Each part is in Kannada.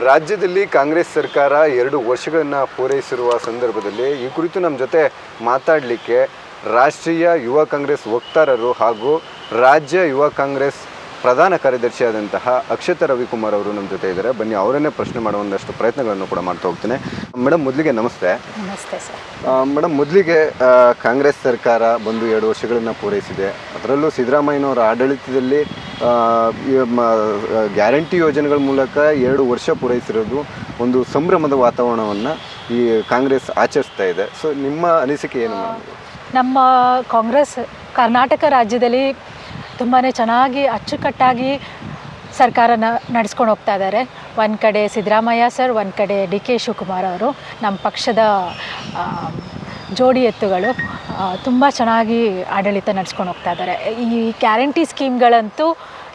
ರಾಜ್ಯದಲ್ಲಿ ಕಾಂಗ್ರೆಸ್ ಸರ್ಕಾರ ಎರಡು ವರ್ಷಗಳನ್ನು ಪೂರೈಸಿರುವ ಸಂದರ್ಭದಲ್ಲಿ ಈ ಕುರಿತು ನಮ್ಮ ಜೊತೆ ಮಾತಾಡಲಿಕ್ಕೆ ರಾಷ್ಟ್ರೀಯ ಯುವ ಕಾಂಗ್ರೆಸ್ ವಕ್ತಾರರು ಹಾಗೂ ರಾಜ್ಯ ಯುವ ಕಾಂಗ್ರೆಸ್ ಪ್ರಧಾನ ಕಾರ್ಯದರ್ಶಿಯಾದಂತಹ ಅಕ್ಷತ ರವಿಕುಮಾರ್ ಅವರು ನಮ್ಮ ಜೊತೆ ಇದ್ದಾರೆ. ಬನ್ನಿ ಅವರನ್ನೇ ಪ್ರಶ್ನೆ ಮಾಡೋ ಒಂದಷ್ಟು ಪ್ರಯತ್ನಗಳನ್ನು ಕೂಡ ಮಾಡ್ತಾ ಹೋಗ್ತೇನೆ. ಮೇಡಮ್ ಮೊದಲಿಗೆ ನಮಸ್ತೆ. ನಮಸ್ತೆ ಸರ್. ಮೇಡಮ್ ಮೊದಲಿಗೆ ಕಾಂಗ್ರೆಸ್ ಸರ್ಕಾರ ಬಂದು ಎರಡು ವರ್ಷಗಳನ್ನು ಪೂರೈಸಿದೆ. ಅದರಲ್ಲೂ ಸಿದ್ದರಾಮಯ್ಯನವರ ಆಡಳಿತದಲ್ಲಿ ಗ್ಯಾರಂಟಿ ಯೋಜನೆಗಳ ಮೂಲಕ ಎರಡು ವರ್ಷ ಪೂರೈಸಿರೋದು ಒಂದು ಸಂಭ್ರಮದ ವಾತಾವರಣವನ್ನು ಈ ಕಾಂಗ್ರೆಸ್ ಆಚರಿಸ್ತಾ ಇದೆ. ಸೊ ನಿಮ್ಮ ಅನಿಸಿಕೆ ಏನು ನಮ್ಮ ಕಾಂಗ್ರೆಸ್ ಕರ್ನಾಟಕ ರಾಜ್ಯದಲ್ಲಿ ತುಂಬಾ ಚೆನ್ನಾಗಿ ಅಚ್ಚುಕಟ್ಟಾಗಿ ಸರ್ಕಾರನ ನಡೆಸ್ಕೊಂಡು ಹೋಗ್ತಾ ಇದ್ದಾರೆ. ಒಂದು ಕಡೆ ಸಿದ್ದರಾಮಯ್ಯ ಸರ್, ಒಂದು ಕಡೆ ಡಿ ಕೆ ಶಿವಕುಮಾರ್ ಅವರು ನಮ್ಮ ಪಕ್ಷದ ಜೋಡಿ ಎತ್ತುಗಳು ತುಂಬ ಚೆನ್ನಾಗಿ ಆಡಳಿತ ನಡೆಸ್ಕೊಂಡು ಹೋಗ್ತಾ ಇದ್ದಾರೆ. ಈ ಗ್ಯಾರಂಟಿ ಸ್ಕೀಮ್ಗಳಂತೂ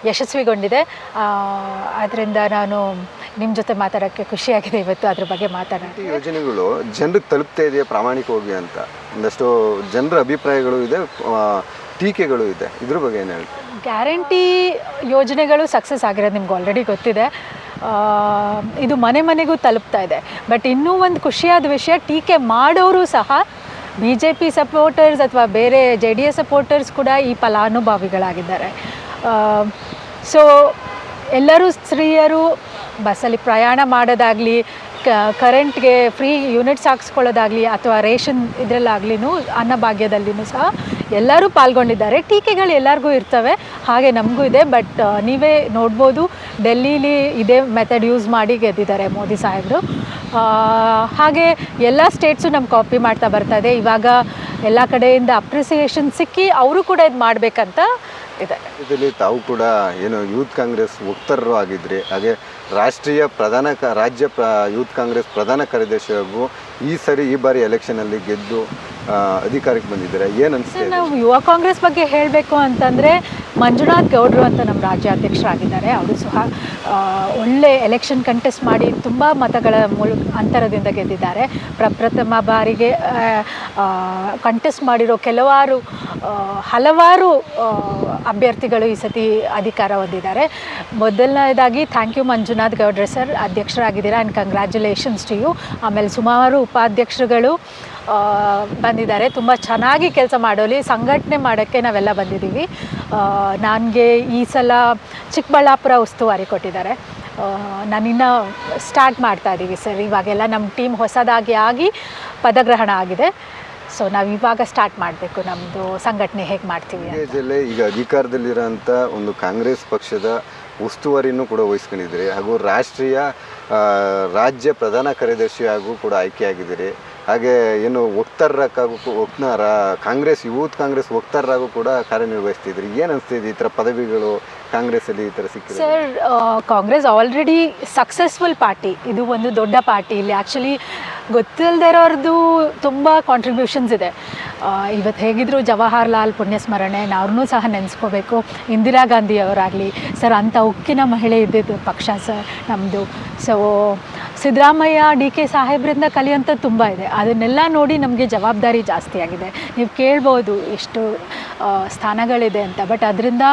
ಯಶಸ್ವಿಗೊಂಡಿದೆ. ಅದರಿಂದ ನಾನು ನಿಮ್ಮ ಜೊತೆ ಮಾತಾಡೋಕ್ಕೆ ಖುಷಿಯಾಗಿದೆ ಇವತ್ತು ಅದ್ರ ಬಗ್ಗೆ ಮಾತಾಡೋಣ ಯೋಜನೆಗಳು ಜನರಿಗೆ ತಲುಪ್ತಾ ಇದೆಯಾ ಪ್ರಾಮಾಣಿಕವಾಗಿ ಅಂತ? ಒಂದಷ್ಟು ಜನರ ಅಭಿಪ್ರಾಯಗಳು ಇದೆ. ಟೀಕೆಗಳು ಇದೆ. ಇದ್ರ ಬಗ್ಗೆ ಏನು ಹೇಳಿ ಗ್ಯಾರಂಟಿ ಯೋಜನೆಗಳು ಸಕ್ಸಸ್ ಆಗಿರೋದು ನಿಮ್ಗೆ ಆಲ್ರೆಡಿ ಗೊತ್ತಿದೆ. ಇದು ಮನೆ ಮನೆಗೂ ತಲುಪ್ತಾ ಇದೆ. ಬಟ್ ಇನ್ನೂ ಒಂದು ಖುಷಿಯಾದ ವಿಷಯ, ಟೀಕೆ ಮಾಡೋರು ಸಹ ಬಿ ಜೆ ಪಿ ಸಪೋರ್ಟರ್ಸ್ ಅಥವಾ ಬೇರೆ ಜೆ ಡಿ ಎಸ್ ಸಪೋರ್ಟರ್ಸ್ ಕೂಡ ಈ ಫಲಾನುಭವಿಗಳಾಗಿದ್ದಾರೆ. ಸೊ ಎಲ್ಲರೂ ಸ್ತ್ರೀಯರು ಬಸ್ಸಲ್ಲಿ ಪ್ರಯಾಣ ಮಾಡೋದಾಗಲಿ ಕರೆಂಟ್ಗೆ ಫ್ರೀ ಯೂನಿಟ್ಸ್ ಹಾಕ್ಸ್ಕೊಳ್ಳೋದಾಗಲಿ ಅಥವಾ ರೇಷನ್ ಇದರಲ್ಲಾಗ್ಲಿನೂ ಅನ್ನಭಾಗ್ಯದಲ್ಲಿನೂ ಸಹ ಎಲ್ಲರೂ ಪಾಲ್ಗೊಂಡಿದ್ದಾರೆ. ಟೀಕೆಗಳು ಎಲ್ಲರಿಗೂ ಇರ್ತವೆ, ಹಾಗೆ ನಮಗೂ ಇದೆ ಬಟ್ ನೀವೇ ನೋಡ್ಬೋದು, ಡೆಲ್ಲೀಲಿ ಇದೇ ಮೆಥಡ್ ಯೂಸ್ ಮಾಡಿ ಗೆದ್ದಿದ್ದಾರೆ ಮೋದಿ ಸಾಹೇಬರು. ಹಾಗೆ ಎಲ್ಲ ಸ್ಟೇಟ್ಸು ನಮ್ಮ ಕಾಪಿ ಮಾಡ್ತಾ ಬರ್ತಾ ಇದೆ. ಇವಾಗ ಎಲ್ಲ ಕಡೆಯಿಂದ ಅಪ್ರಿಸಿಯೇಷನ್ ಸಿಕ್ಕಿ, ಅವರು ಕೂಡ ಇದು ಮಾಡಬೇಕಂತ ಇದೆ. ಇದರಲ್ಲಿ ತಾವು ಕೂಡ ಏನು ಯೂತ್ ಕಾಂಗ್ರೆಸ್ ಮುಕ್ತರರು ಆಗಿದ್ರಿ. ಹಾಗೆ ರಾಷ್ಟ್ರೀಯ ಪ್ರಧಾನ ಕ ರಾಜ್ಯ ಪ್ರ ಯೂತ್ ಕಾಂಗ್ರೆಸ್ ಪ್ರಧಾನ ಕಾರ್ಯದರ್ಶಿ ಹಾಗೂ ಈ ಸರಿ ಈ ಬಾರಿ ಎಲೆಕ್ಷನಲ್ಲಿ ಗೆದ್ದು ಆ, ಅಧಿಕಾರಕ್ಕೆ ಬಂದಿದ್ದಾರೆ? ಏನನ್ಸುತ್ತೆ ಸರ್ ನಾವು ಯುವ ಕಾಂಗ್ರೆಸ್ ಬಗ್ಗೆ ಹೇಳಬೇಕು ಅಂತಂದರೆ ಮಂಜುನಾಥ್ ಗೌಡ್ರು ಅಂತ ನಮ್ಮ ರಾಜ್ಯಾಧ್ಯಕ್ಷರಾಗಿದ್ದಾರೆ. ಅವರು ಸಹ ಆ, ಒಳ್ಳೆ ಎಲೆಕ್ಷನ್ ಕಂಟೆಸ್ಟ್ ಮಾಡಿ ತುಂಬ ಮತಗಳ ಮೂಲ ಅಂತರದಿಂದ ಗೆದ್ದಿದ್ದಾರೆ. ಪ್ರಪ್ರಥಮ ಬಾರಿಗೆ ಕಂಟೆಸ್ಟ್ ಮಾಡಿರೋ ಕೆಲವಾರು ಆ, ಹಲವಾರು ಆ, ಅಭ್ಯರ್ಥಿಗಳು ಈ ಸತಿ ಅಧಿಕಾರ ಹೊಂದಿದ್ದಾರೆ. ಮೊದಲನೇದಾಗಿ ಥ್ಯಾಂಕ್ ಯು ಮಂಜುನಾಥ್ ಗೌಡ್ರೆ ಸರ್ ಅಧ್ಯಕ್ಷರಾಗಿದ್ದೀರಾ ಆ್ಯಂಡ್ ಕಂಗ್ರ್ಯಾಚುಲೇಷನ್ಸ್ ಟು ಯು ಆಮೇಲೆ ಸುಮಾರು ಉಪಾಧ್ಯಕ್ಷರುಗಳು ಬಂದಿದ್ದಾರೆ. ತುಂಬ ಚೆನ್ನಾಗಿ ಕೆಲಸ ಮಾಡೋಲಿ, ಸಂಘಟನೆ ಮಾಡೋಕ್ಕೆ ನಾವೆಲ್ಲ ಬಂದಿದ್ದೀವಿ. ನನಗೆ ಈ ಸಲ ಚಿಕ್ಕಬಳ್ಳಾಪುರ ಉಸ್ತುವಾರಿ ಕೊಟ್ಟಿದ್ದಾರೆ. ನಾನಿನ್ನು ಸ್ಟಾರ್ಟ್ ಮಾಡ್ತಾ ಇದ್ದೀವಿ ಸರ್ ಇವಾಗೆಲ್ಲ ನಮ್ಮ ಟೀಮ್ ಹೊಸದಾಗಿ ಆಗಿ ಪದಗ್ರಹಣ ಆಗಿದೆ. ಸೊ ನಾವು ಇವಾಗ ಸ್ಟಾರ್ಟ್ ಮಾಡಬೇಕು ನಮ್ಮದು ಸಂಘಟನೆ ಹೇಗೆ ಮಾಡ್ತೀವಿ ಮಂಡ್ಯ ಜಿಲ್ಲೆ ಈಗ ಅಧಿಕಾರದಲ್ಲಿರೋಂಥ ಒಂದು ಕಾಂಗ್ರೆಸ್ ಪಕ್ಷದ ಉಸ್ತುವಾರಿನೂ ಕೂಡ ವಹಿಸ್ಕೊಂಡಿದ್ದೀರಿ ಹಾಗೂ ರಾಷ್ಟ್ರೀಯ ಆ, ರಾಜ್ಯ ಪ್ರಧಾನ ಕಾರ್ಯದರ್ಶಿ ಹಾಗೂ ಕೂಡ ಆಯ್ಕೆಯಾಗಿದ್ದೀರಿ. ಹಾಗೆ ಏನು ವಕ್ತಾರಕ್ಕಾಗೂ ವಕ್ತಾರ, ಕಾಂಗ್ರೆಸ್, ಯೂತ್ ಕಾಂಗ್ರೆಸ್ ವಕ್ತಾರರಾಗೂ ಕೂಡ ಕಾರ್ಯನಿರ್ವಹಿಸ್ತಿದ್ರು. ಏನು ಅನಿಸ್ತಿದೆ ಈ ಥರ ಪದವಿಗಳು ಕಾಂಗ್ರೆಸ್ಸಲ್ಲಿ ಈ ಥರ ಸಿಕ್ಕಿದೆ? Sir Congress already successful party ಇದು ಒಂದು ದೊಡ್ಡ ಪಾರ್ಟಿ ಇಲ್ಲಿ ಆ್ಯಕ್ಚುಲಿ ಗೊತ್ತಿಲ್ಲದೆ ಇರೋರ್ದು ತುಂಬ ಕಾಂಟ್ರಿಬ್ಯೂಷನ್ಸ್ ಇದೆ. ಇವತ್ತು ಹೇಗಿದ್ರು ಜವಾಹರ್ಲಾಲ್ ಪುಣ್ಯಸ್ಮರಣೆ ಅವ್ರನ್ನೂ ಸಹ ನೆನೆಸ್ಕೋಬೇಕು. ಇಂದಿರಾ ಗಾಂಧಿ ಅವರಾಗಲಿ. ಸರ್ ಅಂಥ ಉಕ್ಕಿನ ಮಹಿಳೆ ಇದ್ದಿದ್ದು ಪಕ್ಷ ಸರ್ ನಮ್ಮದು ಸೊ ಸಿದ್ದರಾಮಯ್ಯ ಡಿ ಕೆ ಸಾಹೇಬ್ರಿಂದ ಕಲಿಯೋಂಥದ್ದು ತುಂಬ ಇದೆ. ಅದನ್ನೆಲ್ಲ ನೋಡಿ ನಮಗೆ ಜವಾಬ್ದಾರಿ ಜಾಸ್ತಿ ಆಗಿದೆ. ನೀವು ಕೇಳ್ಬೋದು ಎಷ್ಟು ಸ್ಥಾನಗಳಿದೆ ಅಂತ. ಬಟ್ ಅದರಿಂದ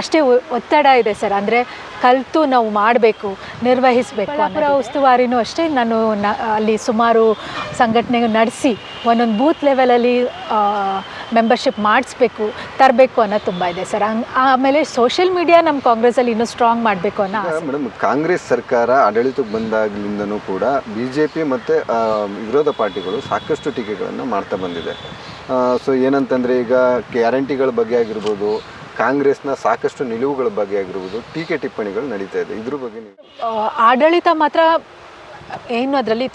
ಅಷ್ಟೇ ಒತ್ತಡ ಇದೆ ಸರ್. ಅಂದರೆ ಕಲಿತು ನಾವು ಮಾಡಬೇಕು ನಿರ್ವಹಿಸಬೇಕು ಪುರ ಉಸ್ತುವಾರಿನೂ ಅಷ್ಟೇ ನಾನು ನ ಅಲ್ಲಿ ಸುಮಾರು ಸಂಘಟನೆ ನಡೆಸಿ ಒಂದೊಂದು ಬೂತ್ ಲೆವೆಲಲ್ಲಿ ಮೆಂಬರ್ಶಿಪ್ ಮಾಡಿಸ್ಬೇಕು ತರಬೇಕು ಅನ್ನೋದು ತುಂಬ ಇದೆ ಸರ್. ಹಂಗ್ ಆಮೇಲೆ ಸೋಷಿಯಲ್ ಮೀಡಿಯಾ ನಮ್ಮ ಕಾಂಗ್ರೆಸ್ಸಲ್ಲಿ ಇನ್ನೂ ಸ್ಟ್ರಾಂಗ್ ಮಾಡಬೇಕು ಅನ್ನೋ ಆಸೆ. ಮೇಡಮ್ ಕಾಂಗ್ರೆಸ್ ಸರ್ಕಾರ ಆಡಳಿತಕ್ಕೆ ಬಂದಾಗಲಿಂದನೂ ಕೂಡ ಬಿ ಜೆ ಪಿ ಮತ್ತು ವಿರೋಧ ಪಾರ್ಟಿಗಳು ಸಾಕಷ್ಟು ಟೀಕೆಗಳನ್ನು ಮಾಡ್ತಾ ಬಂದಿದೆ. ಸೊ ಏನಂತಂದರೆ ಈಗ ಗ್ಯಾರಂಟಿಗಳ ಬಗ್ಗೆ ಆಗಿರ್ಬೋದು ಕಾಂಗ್ರೆಸ್ನ ಸಾಕಷ್ಟು ನಿಲುವುಗಳ ಬಗ್ಗೆ ಆಗಿರುವುದು ಟೀಕೆ ಟಿಪ್ಪಣಿಗಳು ನಡೀತಾ ಇದೆ. ಇದ್ರ ಬಗ್ಗೆ ಆಡಳಿತ ಮಾತ್ರ ಏನು ಅದರಲ್ಲಿ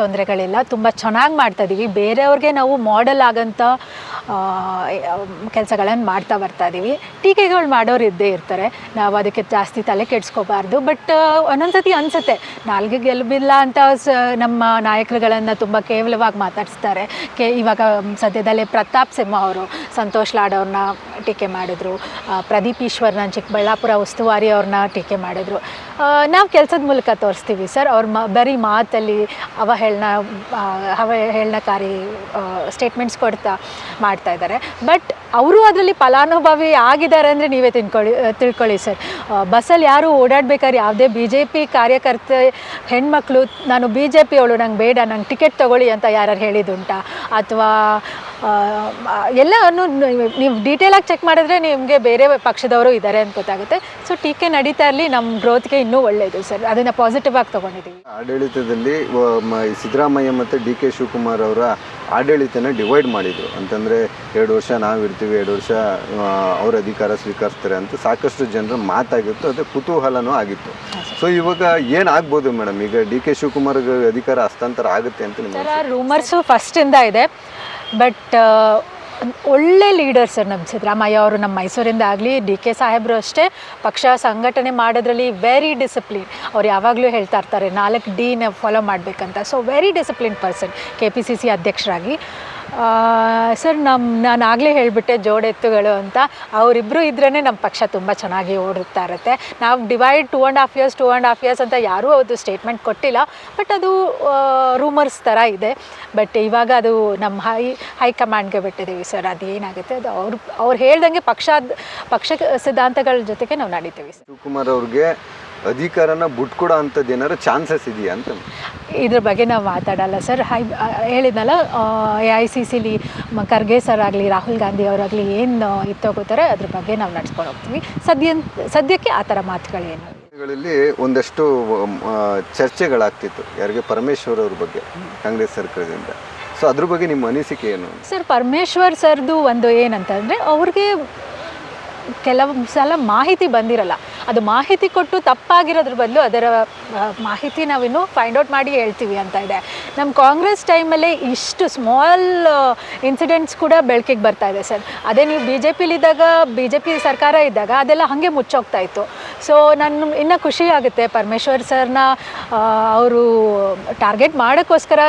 ತೊಂದರೆಗಳಿಲ್ಲ. ತುಂಬ ಚೆನ್ನಾಗಿ ಮಾಡ್ತಾಯಿದ್ದೀವಿ ಬೇರೆಯವ್ರಿಗೆ ನಾವು ಮಾಡೆಲ್ ಆಗೋಂಥ ಕೆಲಸಗಳನ್ನು ಮಾಡ್ತಾ ಬರ್ತಾ ಇದ್ದೀವಿ ಟೀಕೆಗಳು ಮಾಡೋರು ಇದ್ದೇ ಇರ್ತಾರೆ. ನಾವು ಅದಕ್ಕೆ ಜಾಸ್ತಿ ತಲೆ ಕೆಡಿಸ್ಕೋಬಾರ್ದು. ಬಟ್ ಒಂದೊಂದ್ಸತಿ ಅನಿಸುತ್ತೆ, ನಾಲ್ಗೆ ಗೆಲುಬಿಲ್ಲ ಅಂತ ನಮ್ಮ ನಾಯಕರುಗಳನ್ನು ತುಂಬ ಕೇವಲವಾಗಿ ಮಾತಾಡಿಸ್ತಾರೆ. ಕೆ, ಇವಾಗ ಸದ್ಯದಲ್ಲೇ ಪ್ರತಾಪ್ ಸಿಂಹ ಅವರು, ಸಂತೋಷ್ ಲಾಡ್ ಅವ್ರನ್ನ ಟೀಕೆ ಮಾಡಿದ್ರು. ಪ್ರದೀಪ್ ಈಶ್ವರ್ನ, ಚಿಕ್ಕಬಳ್ಳಾಪುರ ಉಸ್ತುವಾರಿ ಅವ್ರನ್ನ ಟೀಕೆ ಮಾಡಿದ್ರು. ನಾವು ಕೆಲಸದ ಮೂಲಕ ತೋರಿಸ್ತೀವಿ ಸರ್. ಅವ್ರ ಮ ಬರೀ ಮಾತಲ್ಲಿ ಅವಹೇಳನ ಅವಹೇಳನಕಾರಿ ಸ್ಟೇಟ್ಮೆಂಟ್ಸ್ ಕೊಡ್ತಾ ಮಾಡ್ತಾ ಇದ್ದಾರೆ. ಬಟ್ ಅವರು ಅದರಲ್ಲಿ ಫಲಾನುಭವಿ ಆಗಿದ್ದಾರೆ ಅಂದರೆ ನೀವೇ ತಿಳ್ಕೊಳ್ಳಿ ತಿಳ್ಕೊಳ್ಳಿ ಸರ್. ಬಸ್ಸಲ್ಲಿ ಯಾರು ಓಡಾಡಬೇಕಾದ್ರೆ ಯಾವುದೇ ಬಿ ಜೆ ಪಿ ಕಾರ್ಯಕರ್ತೆ ಹೆಣ್ಮಕ್ಳು, ನಾನು ಬಿ ಜೆ ಪಿ ಅವಳು ನಂಗೆ ಬೇಡ, ನಂಗೆ ಟಿಕೆಟ್ ತೊಗೊಳ್ಳಿ ಅಂತ ಯಾರು ಹೇಳಿದುಂಟಾ ಅಥವಾ ಎಲ್ಲವನ್ನು ನೀವು ಡೀಟೇಲಾಗಿ ಚೆಕ್ ಮಾಡಿದ್ರೆ ನಿಮಗೆ ಬೇರೆ ಪಕ್ಷದವರು ಇದ್ದಾರೆ ಅಂತ ಗೊತ್ತಾಗುತ್ತೆ. ಸೊ ಟೀಕೆ ನಡೀತಾ ಇರಲಿ ನಮ್ಮ ಗ್ರೋತ್ಗೆ ಇನ್ನೂ ಒಳ್ಳೆಯದು ಸರ್. ಅದನ್ನು ಪಾಸಿಟಿವ್ ಆಗಿ ತೊಗೊಂಡಿದ್ದೀವಿ ಆಡಳಿತದಲ್ಲಿ ಸಿದ್ದರಾಮಯ್ಯ ಮತ್ತು ಡಿ ಕೆ ಶಿವಕುಮಾರ್ ಅವರ ಆಡಳಿತನ ಡಿವೈಡ್ ಮಾಡಿದರು. ಅಂತಂದರೆ ಎರಡು ವರ್ಷ ನಾವು ಇರ್ತೀವಿ ಎರಡು ವರ್ಷ ಅವರ ಅಧಿಕಾರ ಸ್ವೀಕರಿಸ್ತಾರೆ ಅಂತ ಸಾಕಷ್ಟು ಜನರ ಮಾತಾಗಿತ್ತು. ಅದೇ ಕುತೂಹಲನೂ ಆಗಿತ್ತು. ಸೊ ಇವಾಗ ಏನಾಗ್ಬೋದು ಮೇಡಮ್? ಈಗ ಡಿ ಕೆ ಶಿವಕುಮಾರ್ ಅಧಿಕಾರ ಹಸ್ತಾಂತರ ಆಗುತ್ತೆ ಅಂತ ರೂಮರ್ಸು ಫಸ್ಟಿಂದ ಇದೆ. ಬಟ್ ಒಳ್ಳೆ ಲೀಡರ್ ಸರ್ ನಮ್ಮ ಸಿದ್ದರಾಮಯ್ಯ ಅವರು ನಮ್ಮ ಮೈಸೂರಿಂದ ಆಗಲಿ, ಡಿ ಕೆ ಸಾಹೇಬರು ಅಷ್ಟೇ. ಪಕ್ಷ ಸಂಘಟನೆ ಮಾಡೋದ್ರಲ್ಲಿ ವೆರಿ ಡಿಸಿಪ್ಲಿನ್ ಅವ್ರು ಯಾವಾಗಲೂ ಹೇಳ್ತಾ ಇರ್ತಾರೆ, ನಾಲ್ಕು ಡಿನ ಫಾಲೋ ಮಾಡಬೇಕಂತ. So very discipline person K P C C ಅಧ್ಯಕ್ಷರಾಗಿ. ಸರ್ ನಮ್ಮ ನಾನು ಆಗಲೇ ಹೇಳಿಬಿಟ್ಟೆ ಜೋಡೆತ್ತುಗಳು ಅಂತ. ಅವರಿಬ್ಬರು ಇದ್ರೇ ನಮ್ಮ ಪಕ್ಷ ತುಂಬ ಚೆನ್ನಾಗಿ ಓಡುತ್ತಾ ಇರುತ್ತೆ. ನಾವು divide two and half years two and half years ಅಂತ ಯಾರೂ ಅದು ಸ್ಟೇಟ್ಮೆಂಟ್ ಕೊಟ್ಟಿಲ್ಲ. ಬಟ್ ಅದು ರೂಮರ್ಸ್ ಥರ ಇದೆ. ಬಟ್ ಇವಾಗ ಅದು ನಮ್ಮ ಹೈ ಹೈಕಮಾಂಡ್ಗೆ ಬಿಟ್ಟಿದ್ದೀವಿ ಸರ್. ಅದು ಏನಾಗುತ್ತೆ ಅದು ಅವ್ರು ಅವ್ರು ಹೇಳ್ದಂಗೆ ಪಕ್ಷ ಪಕ್ಷ ಸಿದ್ಧಾಂತಗಳ ಜೊತೆಗೆ ನಾವು ನಡೀತೀವಿ ಶಿವಕುಮಾರ್ ಅವ್ರಿಗೆ ಅಧಿಕಾರನ ಬಿಟ್ಕೊಡೋ ಅಂಥದ್ದು ಏನಾದ್ರು ಚಾನ್ಸಸ್ ಇದೆಯಾ ಅಂತ? ಇದ್ರ ಬಗ್ಗೆ ನಾವು ಮಾತಾಡಲ್ಲ ಸರ್. ಹೈ ಹೇಳಿದ್ನಲ್ಲ A I C C Kharge sir ಆಗಲಿ ರಾಹುಲ್ ಗಾಂಧಿ ಅವರಾಗಲಿ ಏನು ಇತ್ತೋಗೋತಾರೆ ಅದ್ರ ಬಗ್ಗೆ ನಾವು ನಡ್ಸ್ಕೊಂಡು ಹೋಗ್ತೀವಿ. ಸದ್ಯ ಸದ್ಯಕ್ಕೆ ಆ ಥರ ಮಾತುಗಳೇನು ಗಳಲ್ಲಿ ಒಂದಷ್ಟು ಚರ್ಚೆಗಳಾಗ್ತಿತ್ತು ಯಾರಿಗೆ ಪರಮೇಶ್ವರ್ ಅವ್ರ ಬಗ್ಗೆ ಕಾಂಗ್ರೆಸ್ ಸರ್ಕಾರದಿಂದ. ಸೊ ಅದ್ರ ಬಗ್ಗೆ ನಿಮ್ಮ ಅನಿಸಿಕೆ ಏನು? ಸರ್ ಪರಮೇಶ್ವರ್ ಸರ್ದು ಒಂದು ಏನಂತಂದರೆ ಅವ್ರಿಗೆ ಕೆಲವು ಸಲ ಮಾಹಿತಿ ಬಂದಿರಲ್ಲ. ಅದು ಮಾಹಿತಿ ಕೊಟ್ಟು ತಪ್ಪಾಗಿರೋದ್ರ ಬದಲು ಅದರ ಮಾಹಿತಿ ನಾವಿನ್ನು ಫೈಂಡ್ ಔಟ್ ಮಾಡಿ ಹೇಳ್ತೀವಿ ಅಂತ ಇದೆ. ನಮ್ಮ ಕಾಂಗ್ರೆಸ್ ಟೈಮಲ್ಲೇ ಇಷ್ಟು ಸ್ಮಾಲ್ ಇನ್ಸಿಡೆಂಟ್ಸ್ ಕೂಡ ಬೆಳಕಿಗೆ ಬರ್ತಾ ಇದೆ ಸರ್. ಅದೇ ನೀವು ಬಿ ಜೆ ಪಿಲಿದ್ದಾಗ ಬಿ ಜೆ ಪಿ ಸರ್ಕಾರ ಇದ್ದಾಗ ಅದೆಲ್ಲ ಹಾಗೆ ಮುಚ್ಚೋಗ್ತಾ ಇತ್ತು. ಸೊ ನನ್ನ ಇನ್ನೂ ಖುಷಿ ಆಗುತ್ತೆ ಪರಮೇಶ್ವರ್ ಸರ್ನ ಅವರು ಟಾರ್ಗೆಟ್ ಮಾಡೋಕ್ಕೋಸ್ಕರ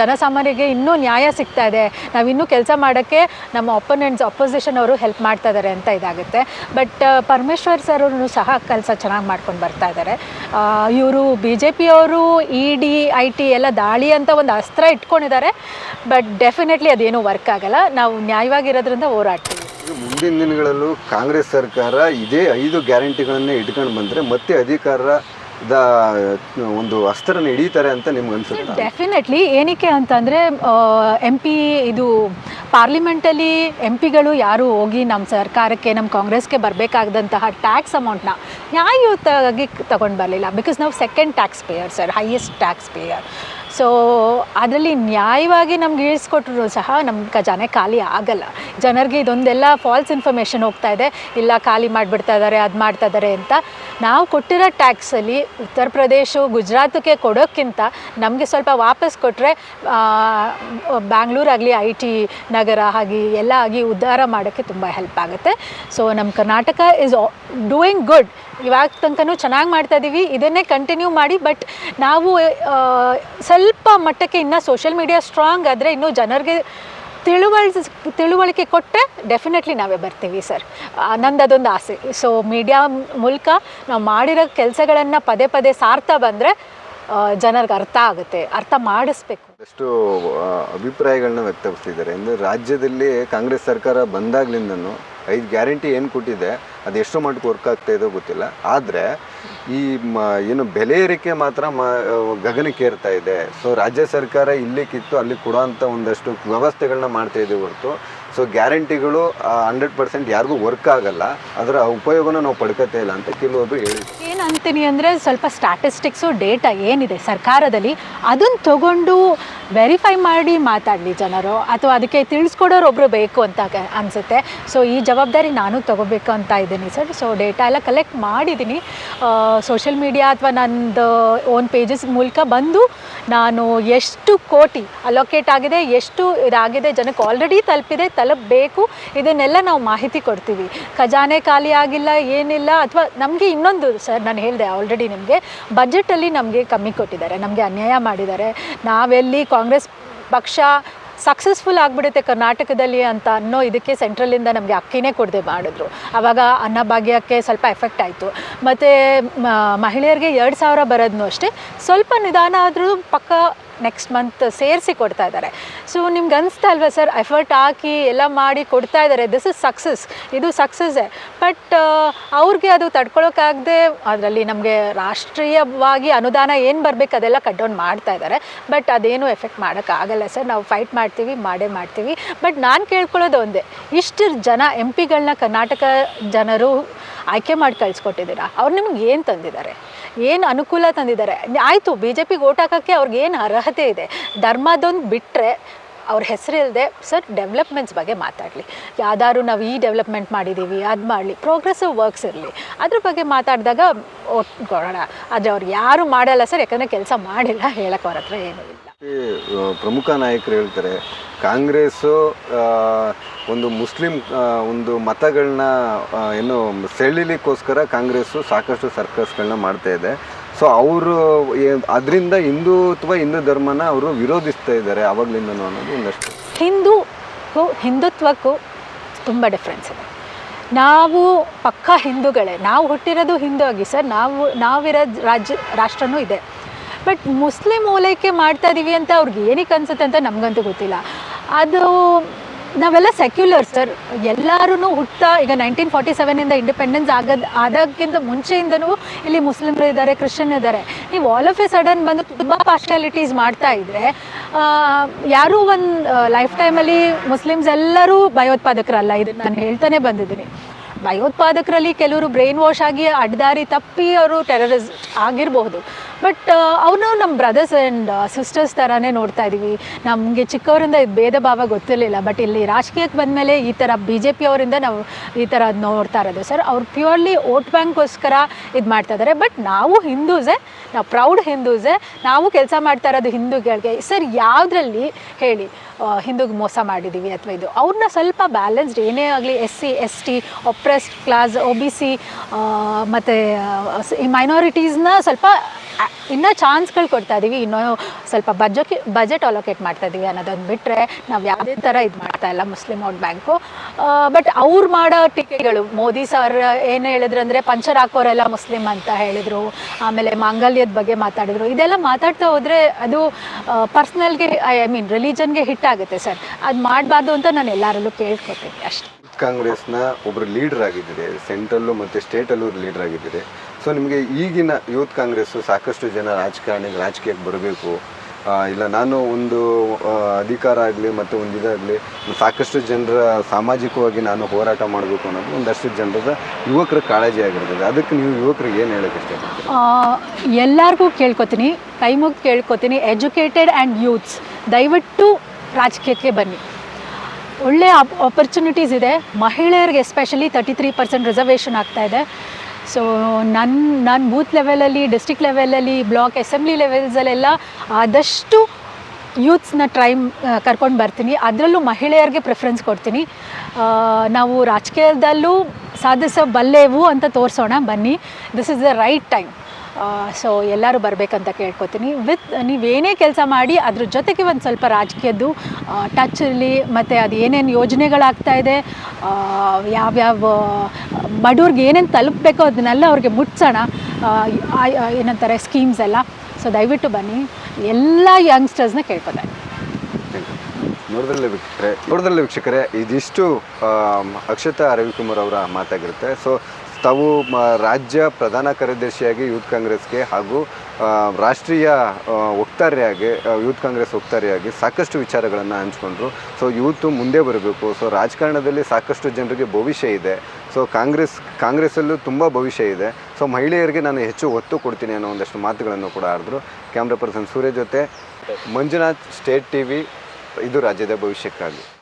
ಜನಸಾಮಾನ್ಯರಿಗೆ ಇನ್ನೂ ನ್ಯಾಯ ಸಿಗ್ತಾ ಇದೆ. ನಾವು ಇನ್ನೂ ಕೆಲಸ ಮಾಡೋಕ್ಕೆ ನಮ್ಮ ಒಪೋನೆಂಟ್ಸ್ ಅಪೋಸಿಷನ್ ಅವರು ಹೆಲ್ಪ್ ಮಾಡ್ತಾ ಇದ್ದಾರೆ ಅಂತ ಇದಾಗುತ್ತೆ. ಬಟ್ ಪರಮೇಶ್ವರ್ ಸರ್ ಅವ್ರು ಸಹ ಕೆಲಸ ಚೆನ್ನಾಗಿ ಮಾಡ್ಕೊಂಡು ಬರ್ತಾ ಇದ್ದಾರೆ ಇವರು ಬಿ ಜೆ ಪಿಯವರು ಇ ಡಿ, ಐ ಟಿ ಎಲ್ಲ ದಾಳಿ ಅಂತ ಒಂದು ಅಸ್ತ್ರ ಇಟ್ಕೊಂಡಿದ್ದಾರೆ ಬಟ್ ಡೆಫಿನೆಟ್ಲಿ ಅದೇನು ವರ್ಕ್ ಆಗಲ್ಲ. ನಾವು ನ್ಯಾಯವಾಗಿರೋದ್ರಿಂದ ಹೋರಾಡ್ತೀವಿ. ಮುಂದಿನ ದಿನಗಳಲ್ಲೂ ಕಾಂಗ್ರೆಸ್ ಸರ್ಕಾರ ಇದೇ ಐದು ಗ್ಯಾರಂಟಿಗಳನ್ನೇ ಇಟ್ಕೊಂಡು ಬಂದರೆ ಮತ್ತೆ ಅಧಿಕಾರದ ಒಂದು ಅಸ್ತ್ರನ ಹಿಡಿತಾರೆ ಅಂತ ನಿಮ್ಗೆ ಅನ್ಸುತ್ತೆ? ಡೆಫಿನೆಟ್ಲಿ ಏನಕ್ಕೆ ಅಂತಂದರೆ ಎಂ ಪಿ ಇದು ಪಾರ್ಲಿಮೆಂಟಲ್ಲಿ ಎಂ ಪಿಗಳು ಯಾರು ಹೋಗಿ ನಮ್ಮ ಸರ್ಕಾರಕ್ಕೆ ನಮ್ಮ ಕಾಂಗ್ರೆಸ್ಗೆ ಬರಬೇಕಾದಂತಹ ಟ್ಯಾಕ್ಸ್ ಅಮೌಂಟ್ನ ನ್ಯಾಯಯುತವಾಗಿ ತಗೊಂಡು ಬರಲಿಲ್ಲ. ಬಿಕಾಸ್ ನಾವು second tax payer sir highest tax payer so ಅದರಲ್ಲಿ ನ್ಯಾಯವಾಗಿ ನಮ್ಗೆ ಇಳಿಸ್ಕೊಟ್ರು ಸಹ ನಮ್ಮ ಖಜಾನೆ ಖಾಲಿ ಆಗಲ್ಲ. ಜನರಿಗೆ ಇದೊಂದೆಲ್ಲ ಫಾಲ್ಸ್ ಇನ್ಫಾರ್ಮೇಷನ್ ಹೋಗ್ತಾ ಇದೆ. ಇಲ್ಲ, ಖಾಲಿ ಮಾಡಿಬಿಡ್ತಾ ಇದ್ದಾರೆ ಅದು ಮಾಡ್ತಾ ಇದ್ದಾರೆ ಅಂತ. ನಾವು ಕೊಟ್ಟಿರೋ ಟ್ಯಾಕ್ಸಲ್ಲಿ ಉತ್ತರ ಪ್ರದೇಶ ಗುಜರಾತಕ್ಕೆ ಕೊಡೋಕ್ಕಿಂತ ನಮಗೆ ಸ್ವಲ್ಪ ವಾಪಸ್ ಕೊಟ್ಟರೆ ಬ್ಯಾಂಗ್ಳೂರಾಗಲಿ, ಐ ಟಿ ನಗರ ಆಗಿ ಎಲ್ಲ ಆಗಿ ಉದ್ಧಾರ ಮಾಡೋಕ್ಕೆ ತುಂಬ ಹೆಲ್ಪ್ ಆಗುತ್ತೆ. ಸೊ ನಮ್ಮ ಕರ್ನಾಟಕ ಇಸ್ ಡೂಯಿಂಗ್ ಗುಡ್ ಇವಾಗ ತನಕನೂ ಚೆನ್ನಾಗಿ ಮಾಡ್ತಾ ಇದ್ದೀವಿ ಇದನ್ನೇ ಕಂಟಿನ್ಯೂ ಮಾಡಿ ಬಟ್ ನಾವು ಸ್ವಲ್ಪ ಮಟ್ಟಕ್ಕೆ ಇನ್ನು ಸೋಷಿಯಲ್ ಮೀಡಿಯಾ ಸ್ಟ್ರಾಂಗ್ ಆದರೆ ಇನ್ನೂ ಜನರಿಗೆ ತಿಳುವಳ್ ತಿಳುವಳಿಕೆ ಕೊಟ್ಟರೆ ಡೆಫಿನೆಟ್ಲಿ ನಾವೇ ಬರ್ತೀವಿ ಸರ್. ನಂದು ಅದೊಂದು ಆಸೆ. ಸೊ ಮೀಡಿಯಾ ಮೂಲಕ ನಾವು ಮಾಡಿರೋ ಕೆಲಸಗಳನ್ನು ಪದೇ ಪದೇ ಸಾರ್ತಾ ಬಂದರೆ ಜನರಿಗೆ ಅರ್ಥ ಆಗುತ್ತೆ. ಅರ್ಥ ಮಾಡಿಸ್ಬೇಕು. ಎಷ್ಟು ಅಭಿಪ್ರಾಯಗಳನ್ನ ವ್ಯಕ್ತಪಡಿಸಿದ್ದಾರೆ ಅಂದರೆ ರಾಜ್ಯದಲ್ಲಿ ಕಾಂಗ್ರೆಸ್ ಸರ್ಕಾರ ಬಂದಾಗ್ಲಿಂದನೂ ಐದು ಗ್ಯಾರಂಟಿ ಏನು ಕೊಟ್ಟಿದೆ, ಅದು ಎಷ್ಟು ಮಟ್ಟಿಗೆ ವರ್ಕ್ ಆಗ್ತಾ ಗೊತ್ತಿಲ್ಲ. ಆದರೆ ಈ ಮ, ಏನು ಬೆಲೆ ಏರಿಕೆ ಮಾತ್ರ ಮ ಗಗನಕ್ಕೇರ್ತಾ ಇದೆ. ಸೊ ರಾಜ್ಯ ಸರ್ಕಾರ ಇಲ್ಲಿ ಕಿತ್ತು ಅಲ್ಲಿ ಕೊಡೋಂಥ ಒಂದಷ್ಟು ವ್ಯವಸ್ಥೆಗಳನ್ನ ಮಾಡ್ತಾ ಇದೆ ಹೊರತು. ಸೊ ಗ್ಯಾರಂಟಿಗಳು ಹಂಡ್ರೆಡ್ ಪರ್ಸೆಂಟ್ ಯಾರಿಗೂ ವರ್ಕ್ ಆಗಲ್ಲ. ಅದರ ಉಪಯೋಗನ ನಾವು ಪಡ್ಕೋತಾ ಇಲ್ಲ ಅಂತ ಕೆಲವೊಬ್ರು ಹೇಳಿ ಏನು ಅಂತೀನಿ ಅಂದರೆ ಸ್ವಲ್ಪ ಸ್ಟ್ಯಾಟಿಸ್ಟಿಕ್ಸು ಡೇಟಾ ಏನಿದೆ ಸರ್ಕಾರದಲ್ಲಿ ಅದನ್ನು ತಗೊಂಡು ವೆರಿಫೈ ಮಾಡಿ ಮಾತಾಡಲಿ ಜನರು, ಅಥವಾ ಅದಕ್ಕೆ ತಿಳಿಸ್ಕೊಡೋರು ಒಬ್ಬರು ಬೇಕು ಅಂತ ಅನಿಸುತ್ತೆ. ಸೊ ಈ ಜವಾಬ್ದಾರಿ ನಾನು ತಗೋಬೇಕು ಅಂತ ಇದ್ದೀನಿ ಸರ್. ಸೊ ಡೇಟಾ ಎಲ್ಲ ಕಲೆಕ್ಟ್ ಮಾಡಿದ್ದೀನಿ. ಸೋಷಿಯಲ್ ಮೀಡಿಯಾ ಅಥವಾ ನಂದು ಓನ್ ಪೇಜಸ್ ಮೂಲಕ ಬಂದು ನಾನು ಎಷ್ಟು ಕೋಟಿ ಅಲೋಕೇಟ್ ಆಗಿದೆ, ಎಷ್ಟು ಇದಾಗಿದೆ, ಜನಕ್ಕೆ ಆಲ್ರೆಡಿ ತಲುಪಿದೆ, ತಲುಪಬೇಕು, ಇದನ್ನೆಲ್ಲ ನಾವು ಮಾಹಿತಿ ಕೊಡ್ತೀವಿ. ಖಜಾನೆ ಖಾಲಿ ಆಗಿಲ್ಲ, ಏನಿಲ್ಲ, ಅಥವಾ ನಮಗೆ ಇನ್ನೊಂದು ಸರ್, ನಾನು ಹೇಳಿದೆ ಆಲ್ರೆಡಿ ನಿಮಗೆ ಬಜೆಟಲ್ಲಿ ನಮಗೆ ಕಮ್ಮಿ ಕೊಟ್ಟಿದ್ದಾರೆ, ನಮಗೆ ಅನ್ಯಾಯ ಮಾಡಿದ್ದಾರೆ. ನಾವೆಲ್ಲಿ ಕಾಂಗ್ರೆಸ್ ಪಕ್ಷ ಸಕ್ಸಸ್ಫುಲ್ ಆಗಿಬಿಡುತ್ತೆ ಕರ್ನಾಟಕದಲ್ಲಿ ಅಂತ ಅನ್ನೋ ಇದಕ್ಕೆ ಸೆಂಟ್ರಲಿಂದ ನಮಗೆ ಅಕ್ಕಿನೇ ಕೊಡದೆ ಮಾಡಿದ್ರು. ಆವಾಗ ಅನ್ನಭಾಗ್ಯಕ್ಕೆ ಸ್ವಲ್ಪ ಎಫೆಕ್ಟ್ ಆಯಿತು. ಮತ್ತು ಮಹಿಳೆಯರಿಗೆ ಎರಡು ಸಾವಿರ ಬರೋದನ್ನು ಅಷ್ಟೇ. ಸ್ವಲ್ಪ ನಿಧಾನ ಆದರೂ ಪಕ್ಕ ನೆಕ್ಸ್ಟ್ ಮಂತ್ ಸೇರಿಸಿ ಕೊಡ್ತಾ ಇದ್ದಾರೆ. ಸೊ ನಿಮ್ಗೆ ಅನಿಸ್ತಾ ಅಲ್ವಾ ಸರ್ ಎಫರ್ಟ್ ಹಾಕಿ ಎಲ್ಲ ಮಾಡಿ ಕೊಡ್ತಾ ಇದ್ದಾರೆ. ದಿಸ್ ಇಸ್ ಸಕ್ಸಸ್ ಇದು ಸಕ್ಸಸ್ಸೇ ಬಟ್ ಅವ್ರಿಗೆ ಅದು ತಡ್ಕೊಳೋಕ್ಕಾಗದೆ ಅದರಲ್ಲಿ ನಮಗೆ ರಾಷ್ಟ್ರೀಯವಾಗಿ ಅನುದಾನ ಏನು ಬರಬೇಕು ಅದೆಲ್ಲ ಕಟ್ ಡೌನ್ ಮಾಡ್ತಾ ಇದ್ದಾರೆ. ಬಟ್ ಅದೇನು ಎಫೆಕ್ಟ್ ಮಾಡೋಕ್ಕಾಗಲ್ಲ ಸರ್ ನಾವು ಫೈಟ್ ಮಾಡ್ತೀವಿ, ಮಾಡೇ ಮಾಡ್ತೀವಿ. ಬಟ್ ನಾನು ಕೇಳ್ಕೊಳ್ಳೋದು ಒಂದೇ. ಇಷ್ಟು ಜನ ಎಂ ಪಿಗಳನ್ನ ಕರ್ನಾಟಕ ಜನರು ಆಯ್ಕೆ ಮಾಡಿ ಕಳಿಸ್ಕೊಟ್ಟಿದ್ದೀರಾ? ಅವ್ರು ನಿಮ್ಗೆ ಏನು ತಂದಿದ್ದಾರೆ? ಏನು ಅನುಕೂಲ ತಂದಿದ್ದಾರೆ. ಆಯಿತು ಬಿ ಜೆ ಪಿಗೆ ಓಟ್ ಹಾಕೋಕ್ಕೆ ಅವ್ರಿಗೆ ಏನು ಅರ್ಹತೆ ಇದೆ? ಧರ್ಮದೊಂದು ಬಿಟ್ಟರೆ ಅವ್ರ ಹೆಸರಿಲ್ಲದೆ ಸರ್ ಡೆವಲಪ್ಮೆಂಟ್ಸ್ ಬಗ್ಗೆ ಮಾತಾಡಲಿ. ಯಾವ್ದಾದ್ರು ನಾವು ಈ ಡೆವಲಪ್ಮೆಂಟ್ ಮಾಡಿದ್ದೀವಿ ಅದು ಮಾಡಲಿ ಪ್ರೋಗ್ರೆಸಿವ್ ವರ್ಕ್ಸ್ ಇರಲಿ. ಅದ್ರ ಬಗ್ಗೆ ಮಾತಾಡಿದಾಗ ಕೊಡೋಣ ಆದರೆ ಅವ್ರು ಯಾರು ಮಾಡಲ್ಲ ಸರ್ ಯಾಕಂದರೆ ಕೆಲಸ ಮಾಡಿಲ್ಲ ಹೇಳಕ್ಕೆ ಅವ್ರ ಹತ್ರ ಏನೂ ಇಲ್ಲ. ಈ, ಆ, ಪ್ರಮುಖ ನಾಯಕರು ಹೇಳ್ತಾರೆ ಕಾಂಗ್ರೆಸ್ಸು ಒಂದು ಮುಸ್ಲಿಂ ಒಂದು ಮತಗಳನ್ನ ಏನು ಸೆಳಿಲಿಕ್ಕೋಸ್ಕರ ಕಾಂಗ್ರೆಸ್ಸು ಸಾಕಷ್ಟು ಸರ್ಕಸ್ಗಳನ್ನ ಮಾಡ್ತಾ ಇದೆ. ಸೊ, ಅವರು ಅದರಿಂದ ಹಿಂದುತ್ವ ಹಿಂದೂ ಧರ್ಮನ ಅವರು ವಿರೋಧಿಸ್ತಾ ಇದ್ದಾರೆ ಅವಾಗಲಿಂದ ಅನ್ನೋದು ಒಂದಷ್ಟು. ಹಿಂದೂಗೂ ಹಿಂದುತ್ವಕ್ಕೂ ತುಂಬ ಡಿಫ್ರೆನ್ಸ್ ಇದೆ. ನಾವು ಪಕ್ಕಾ ಹಿಂದೂಗಳೇ, ನಾವು ಹುಟ್ಟಿರೋದು ಹಿಂದೂ ಆಗಿ ಸರ್. ನಾವು, ನಾವಿರೋ ರಾಜ್ಯ, ರಾಷ್ಟ್ರನೂ ಇದೆ. ಬಟ್ ಮುಸ್ಲಿಂ ಓಲೈಕೆ ಮಾಡ್ತಾ ಇದೀವಿ ಅಂತ ಅವ್ರಿಗೆ ಏನಕ್ಕೆ ಅನ್ಸುತ್ತೆ ಅಂತ ನಮಗಂತೂ ಗೊತ್ತಿಲ್ಲ. ಅದು ನಾವೆಲ್ಲ ಸೆಕ್ಯುಲರ್ ಸರ್ ಎಲ್ಲರೂ ಹುಟ್ತಾ ಈಗ ನೈನ್ಟೀನ್ ಫಾರ್ಟಿ ಸೆವೆನಿಂದ ಇಂಡಿಪೆಂಡೆನ್ಸ್ ಆಗದ್ ಆದಕ್ಕಿಂತ ಮುಂಚೆಯಿಂದನೂ ಇಲ್ಲಿ ಮುಸ್ಲಿಮ್ರು ಇದ್ದಾರೆ, ಕ್ರಿಶ್ಚಿಯನ್ ಇದ್ದಾರೆ. ನೀವು ಆಲ್ ಆಫ್ ಎ ಸಡನ್ ಬಂದು ತುಂಬ ಪಾರ್ಶಾಲಿಟೀಸ್ ಮಾಡ್ತಾ ಇದ್ದರೆ ಯಾರೂ ಒಂದು ಲೈಫ್ ಟೈಮಲ್ಲಿ ಮುಸ್ಲಿಮ್ಸ್ ಎಲ್ಲರೂ ಭಯೋತ್ಪಾದಕರಲ್ಲ ಇದನ್ನು ನಾನು ಹೇಳ್ತಾನೆ ಬಂದಿದ್ದೀನಿ. ಭಯೋತ್ಪಾದಕರಲ್ಲಿ ಕೆಲವರು ಬ್ರೈನ್ ವಾಶ್ ಆಗಿ ಅಡ್ಡದಾರಿ ತಪ್ಪಿ ಅವರು ಟೆರರಿಸ್ಟ್ ಆಗಿರಬಹುದು ಬಟ್ ಅವ್ರನ್ನ ನಮ್ಮ ಬ್ರದರ್ಸ್ ಆ್ಯಂಡ್ ಸಿಸ್ಟರ್ಸ್ ಥರನೇ ನೋಡ್ತಾ ಇದ್ದೀವಿ ನಮಗೆ ಚಿಕ್ಕವರಿಂದ ಇದು ಭೇದ ಭಾವ ಗೊತ್ತಿರಲಿಲ್ಲ. ಬಟ್ ಇಲ್ಲಿ ರಾಜಕೀಯಕ್ಕೆ ಬಂದಮೇಲೆ ಈ ಥರ ಬಿ ಜೆ ಪಿ ಅವರಿಂದ ನಾವು ಈ ಥರ ನೋಡ್ತಾ ಇರೋದು. ಸರ್ ಅವ್ರು ಪ್ಯೂರ್ಲಿ ವೋಟ್ ಬ್ಯಾಂಕ್ಗೋಸ್ಕರ ಇದು ಮಾಡ್ತಾ ಇದ್ದಾರೆ ಬಟ್ ನಾವು ಹಿಂದೂಸೆ ನಾವು ಪ್ರೌಡ್ ಹಿಂದೂಸೆ ನಾವು ಕೆಲಸ ಮಾಡ್ತಾ ಇರೋದು ಹಿಂದೂಗಳಿಗೆ. ಸರ್ ಯಾವುದ್ರಲ್ಲಿ ಹೇಳಿ ಹಿಂದೂಗೆ ಮೋಸ ಮಾಡಿದ್ದೀವಿ ಅಥವಾ ಇದು? ಅವ್ರನ್ನ ಸ್ವಲ್ಪ ಬ್ಯಾಲೆನ್ಸ್ಡ್ ಏನೇ ಆಗಲಿ S C S T oppressed class O B C ಮತ್ತು, ಈ ಮೈನಾರಿಟೀಸ್ನ ಸ್ವಲ್ಪ ಇನ್ನೂ ಚಾನ್ಸ್ಗಳು ಕೊಡ್ತಾ ಇದ್ದೀವಿ ಇನ್ನೂ ಸ್ವಲ್ಪ ಬಜೆಟ್ ಬಜೆಟ್ ಅಲೋಕೇಟ್ ಮಾಡ್ತಾ ಇದ್ದೀವಿ ಅನ್ನೋದೊಂದು ಬಿಟ್ಟರೆ ನಾವು ಯಾವುದೇ ಥರ ಇದು ಮಾಡ್ತಾ ಇಲ್ಲ ಮುಸ್ಲಿಂ ಔಟ್ ಬ್ಯಾಂಕು ಬಟ್ ಅವ್ರು ಮಾಡೋ ಟಿಕೆಗಳು, ಮೋದಿ ಸರ್ ಏನು ಹೇಳಿದ್ರು ಅಂದರೆ ಪಂಚರ್ ಹಾಕೋರೆಲ್ಲ ಮುಸ್ಲಿಂ ಅಂತ ಹೇಳಿದರು. ಆಮೇಲೆ ಮಾಂಗಲ್ಯದ ಬಗ್ಗೆ ಮಾತಾಡಿದ್ರು. ಇದೆಲ್ಲ ಮಾತಾಡ್ತಾ ಹೋದರೆ ಅದು ಪರ್ಸ್ನಲ್ಗೆ ಐ ಮೀನ್ ರಿಲಿಜನ್ಗೆ ಹಿಟ್ ಆಗುತ್ತೆ ಸರ್. ಅದು ಮಾಡಬಾರ್ದು ಅಂತ ನಾನು ಎಲ್ಲರಲ್ಲೂ ಕೇಳ್ಕೊತೀನಿ ಅಷ್ಟೇ. ಕಾಂಗ್ರೆಸ್ನ ಒಬ್ಬರು ಲೀಡರ್ ಆಗಿದ್ದೀರಿ ಸೆಂಟ್ರಲ್ಲು ಮತ್ತು ಸ್ಟೇಟಲ್ಲೂ ಲೀಡರ್ ಆಗಿದ್ದೀರಿ. ಸೊ ನಿಮಗೆ ಈಗಿನ ಯೂತ್ ಕಾಂಗ್ರೆಸ್ಸು ಸಾಕಷ್ಟು ಜನ ರಾಜಕಾರಣಿ ರಾಜಕೀಯಕ್ಕೆ ಬರಬೇಕು. ಇಲ್ಲ ನಾನು ಒಂದು ಅಧಿಕಾರ ಆಗಲಿ ಮತ್ತು ಒಂದು ಇದಾಗಲಿ, ಸಾಕಷ್ಟು ಜನರ ಸಾಮಾಜಿಕವಾಗಿ ನಾನು ಹೋರಾಟ ಮಾಡಬೇಕು ಅನ್ನೋದು ಒಂದಷ್ಟು ಜನರದ ಯುವಕರ ಕಾಳಜಿ ಆಗಿರ್ತದೆ. ಅದಕ್ಕೆ ನೀವು ಯುವಕರಿಗೆ ಏನು ಹೇಳೋಕ್ಕೆ ಇಷ್ಟಪಡ್ತೀರಿ? ಎಲ್ಲರಿಗೂ ಕೇಳ್ಕೊತೀನಿ ಕೈ ಕೇಳ್ಕೊತೀನಿ ಎಜುಕೇಟೆಡ್ ಆ್ಯಂಡ್ ಯೂತ್ಸ್ ದಯವಿಟ್ಟು ರಾಜಕೀಯಕ್ಕೆ ಬನ್ನಿ. ಒಳ್ಳೆ ಆಪರ್ಚುನಿಟೀಸ್ ಇದೆ. ಮಹಿಳೆಯರಿಗೆ especially thirty three percent reservation ಆಗ್ತಾ ಇದೆ. ಸೊ ನನ್ನ ನಾನು ಬೂತ್ ಲೆವೆಲಲ್ಲಿ ಡಿಸ್ಟಿಕ್ ಲೆವೆಲಲ್ಲಿ ಬ್ಲಾಕ್ ಅಸೆಂಬ್ಲಿ ಲೆವೆಲ್ಸಲ್ಲೆಲ್ಲ ಆದಷ್ಟು ಯೂತ್ಸ್ನ ಟ್ರೈ ಕರ್ಕೊಂಡು ಬರ್ತೀನಿ. ಅದರಲ್ಲೂ ಮಹಿಳೆಯರಿಗೆ ಪ್ರಿಫರೆನ್ಸ್ ಕೊಡ್ತೀನಿ. ನಾವು ರಾಜಕೀಯದಲ್ಲೂ ಸಾಧಿಸಬಲ್ಲೆವು ಅಂತ ತೋರಿಸೋಣ ಬನ್ನಿ. This is the right time so ಎಲ್ಲರೂ ಬರಬೇಕಂತ ಕೇಳ್ಕೊತೀನಿ. ವಿತ್ ನೀವೇನೇ ಕೆಲಸ ಮಾಡಿ, ಅದ್ರ ಜೊತೆಗೆ ಒಂದು ಸ್ವಲ್ಪ ರಾಜಕೀಯದ್ದು ಟಚ್ ಇರಲಿ, ಮತ್ತು ಅದು ಏನೇನು ಯೋಜನೆಗಳಾಗ್ತಾ ಇದೆ ಯಾವ್ಯಾವ, ಬಡವ್ರಿಗೆ ಏನೇನು ತಲುಪಬೇಕೋ ಅದನ್ನೆಲ್ಲ ಅವ್ರಿಗೆ ಮುಟ್ಸೋಣ. ಏನಂತಾರೆ ಸ್ಕೀಮ್ಸ್ ಎಲ್ಲ. ಸೊ ದಯವಿಟ್ಟು ಬನ್ನಿ. ಎಲ್ಲ ಯಂಗ್ಸ್ಟರ್ಸ್ನ ಕೇಳ್ಕೊತಾ ನೋಡಿದ್ರಲ್ಲಿ ವೀಕ್ಷಕರೇ ನೋಡಿದ್ರಲ್ಲಿ ವೀಕ್ಷಕರೇ, ಇದಿಷ್ಟು ಅಕ್ಷತಾ ರವಿಕುಮಾರ್ ಅವರ ಮಾತಾಗಿರುತ್ತೆ. ಸೊ ತಾವು ರಾಜ್ಯ ಪ್ರಧಾನ ಕಾರ್ಯದರ್ಶಿಯಾಗಿ ಯೂತ್ ಕಾಂಗ್ರೆಸ್ಗೆ ಹಾಗೂ ರಾಷ್ಟ್ರೀಯ ವಕ್ತಾರೆಯಾಗಿ ಯೂತ್ ಕಾಂಗ್ರೆಸ್ ವಕ್ತಾರೆಯಾಗಿ ಸಾಕಷ್ಟು ವಿಚಾರಗಳನ್ನು ಹಂಚ್ಕೊಂಡ್ರು. ಸೊ ಯೂತ್ ಮುಂದೆ ಬರಬೇಕು. ಸೊ, ರಾಜಕಾರಣದಲ್ಲಿ ಸಾಕಷ್ಟು ಜನರಿಗೆ ಭವಿಷ್ಯ ಇದೆ. ಸೊ, ಕಾಂಗ್ರೆಸ್, ಕಾಂಗ್ರೆಸ್ಸಲ್ಲೂ ತುಂಬ ಭವಿಷ್ಯ ಇದೆ. ಸೊ, ಮಹಿಳೆಯರಿಗೆ ನಾನು ಹೆಚ್ಚು ಒತ್ತು ಕೊಡ್ತೀನಿ ಅನ್ನೋ ಒಂದಷ್ಟು ಮಾತುಗಳನ್ನು ಕೂಡ ಆಡಿದ್ರು. ಕ್ಯಾಮ್ರಾ ಪರ್ಸನ್ ಸೂರ್ಯ ಜೊತೆ ಮಂಜುನಾಥ್, ಸ್ಟೇಟ್ ಟಿ ಇದು ರಾಜ್ಯದ ಭವಿಷ್ಯಕ್ಕಾಗಿ.